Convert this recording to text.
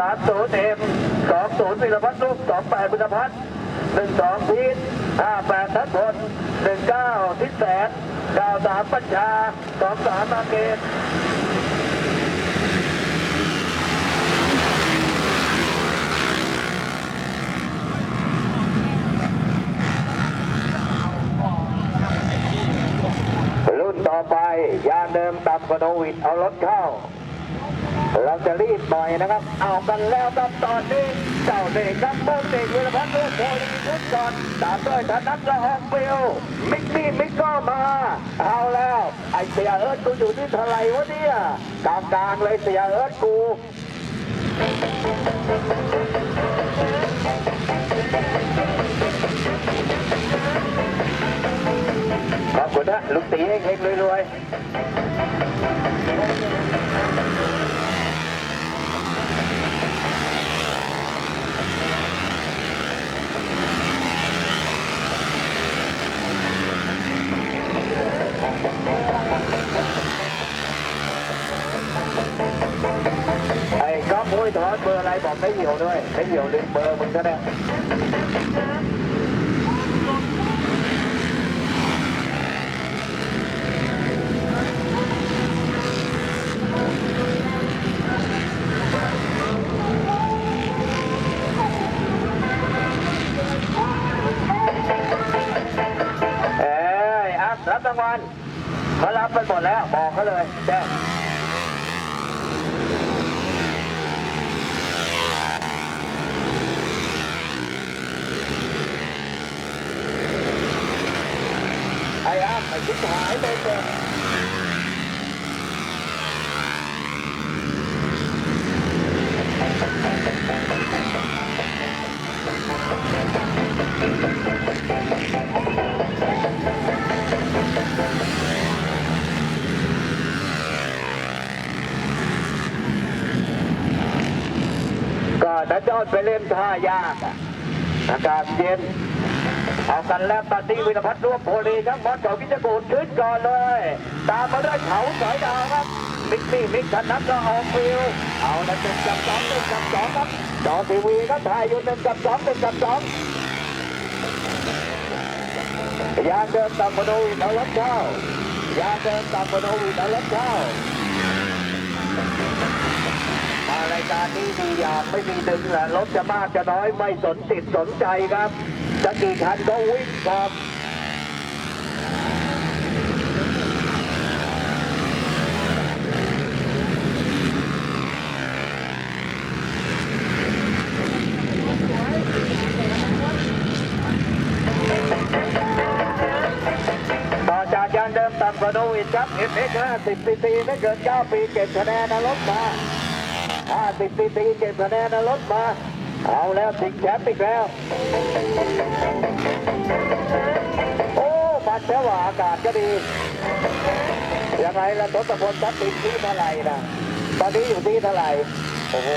สามศูนย์เอ็มสองศูนย์วิรพัฒน์ลูกสองแปดวิรพัฒน์หนึ่งสองพีทห้าแปดทัศพลหนึ่งเก้าทิศแสนเก้าสามปัญชาสองสามมาเกตรุ่นต่อไปยาเดิมต่ำกว่าโนวิดเอารถเข้า เราจะรีบหน่อยนะครับ เอากันแล้วครับตอนนี้เจ้าเด็กครับโมเด็กวิรพัฒน์ลูกโพลีพุทธก่อนตามด้วยธนัทละอองเบลมิกซี่มิกก็มา เอาแล้ว ไอเสียเอิร์ธกูอยู่ที่ท่าไหร่วะเนี่ยกลางกลางเลยเสียเอิร์ธกูขอบคุณนะลูกตีเฮงๆรวยๆ ไอ้ก๊อฟมุ้ยถอนเบอร์อะไรบอกไม่เหี่ยวด้วยไม่เหี่ยวลืมเบอร์มึงก็ได้เอ้ยรับรางวัลเขารับไปหมดแล้ว บอกเขาเลยแจ้ง ไอ้อัพไอ้ชิบหายเลยเจ้ก็ถ้าจอดไปเล่นท่ายากอากาศเย็น เอากันแล้วตอนนี้วิรพัฒน์ร่วมโพลีครับมอสเก่ากิจกูดขึ้นก่อนเลย ตามมาด้วยเขาสอยดาวครับมิกซี่มิกธนัทก็ออกฟิวเอาละหนึ่งกับสองหนึ่งกับสองครับจอทีวีครับถ่ายอยู่หนึ่งกับสองหนึ่งกับสองยาเดินตามมาดูเอารถเข้ายาเดินตามมาดูเอารถเข้ามารายการนี้มีอย่างไม่มีดึงแหละรถจะมากจะน้อยไม่สนติดสนใจครับ จะกี่คันก็วิ่งครับต่อจากเดิมต่ำกว่าโนวิดครับ f x 50 cc ไม่เกิน9ปีเก็บคะแนนนะลดมา50 cc เก็บคะแนนนะลดมา เอาแล้วติดแชมป์อีกแล้ว โอ้มันแค่ว่าอากาศก็ดี ยังไงล่ะทศพลทัพติดที่เท่าไหร่นะตอนนี้อยู่ที่เท่าไหร่ โอ้โห